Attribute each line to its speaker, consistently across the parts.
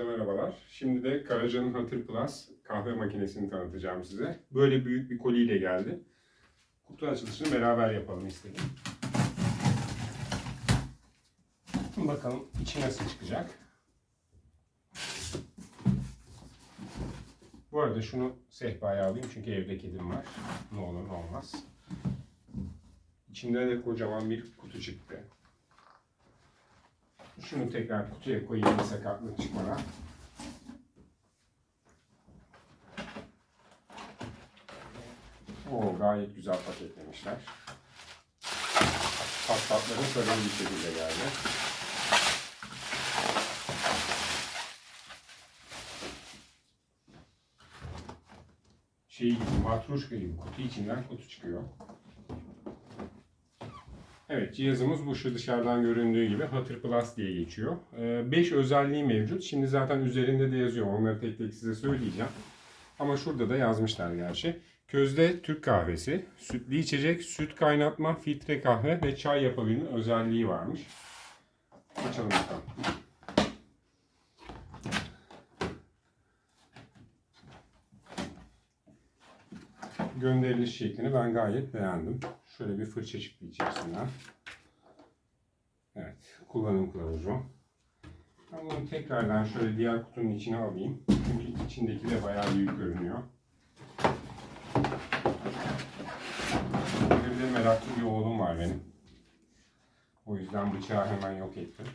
Speaker 1: Herkese merhabalar. Şimdi de Karaca'nın Hatır Plus kahve makinesini tanıtacağım size. Böyle büyük bir koliyle geldi. Kutu açılışını beraber yapalım istedim. Bakalım içi nasıl çıkacak. Bu arada şunu sehpaya alayım çünkü evde kedim var. Ne olur ne olmaz. İçinde de kocaman bir kutu çıktı. Şunu tekrar kutuya koyayım sakatlık çıkmadan. Oo, gayet güzel paketlemişler. Patlatları sarılı bir şekilde geldi. Şey gibi, matruşka gibi kutu içinden kutu çıkıyor. Evet cihazımız bu şu dışarıdan göründüğü gibi Hatır Plus diye geçiyor. 5 özelliği mevcut. Şimdi zaten üzerinde de yazıyor. Onları tek tek size söyleyeceğim. Ama şurada da yazmışlar gerçi. Közde Türk kahvesi, sütlü içecek, süt kaynatma, filtre kahve ve çay yapabilme özelliği varmış. Açalım bakalım. Gönderiliş şeklini ben gayet beğendim. Şöyle bir fırça çıktı içerisinden. Evet, kullanım kılavuzu. Ben bunu tekrardan şöyle diğer kutunun içine alayım. Çünkü içindeki de bayağı büyük görünüyor. Meraklı bir oğlum var benim. O yüzden bıçağı hemen yok ettim.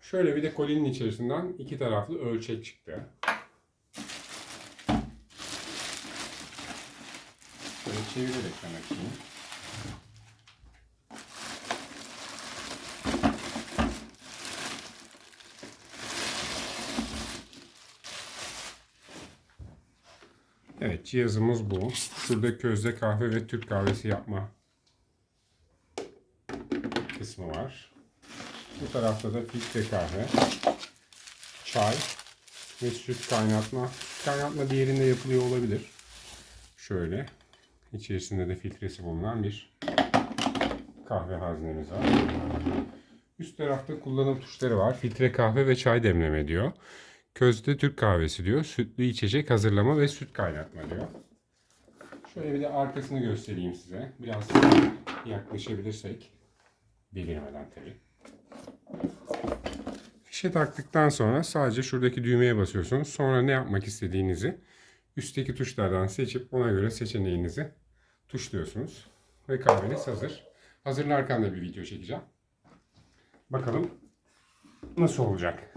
Speaker 1: Şöyle bir de kolinin içerisinden iki taraflı ölçek çıktı. Şöyle çevirerek ben açayım. Evet cihazımız bu. Şurada közde kahve ve Türk kahvesi yapma kısmı var. Bu tarafta da filtre kahve, çay ve süt kaynatma. Kaynatma diğerinde yapılıyor olabilir. Şöyle. içerisinde de filtresi bulunan bir kahve haznemiz var. Üst tarafta kullanım tuşları var. Filtre kahve ve çay demleme diyor. Közde Türk kahvesi diyor. Sütlü içecek hazırlama ve süt kaynatma diyor. Şöyle bir de arkasını göstereyim size. Biraz yaklaşabilirsek. Delirmeden tabii. Fişe taktıktan sonra sadece şuradaki düğmeye basıyorsunuz. Sonra ne yapmak istediğinizi üstteki tuşlardan seçip ona göre seçeneğinizi tuşluyorsunuz. Ve kahveniz hazır. Hazırlarken de bir video çekeceğim. Bakalım nasıl olacak.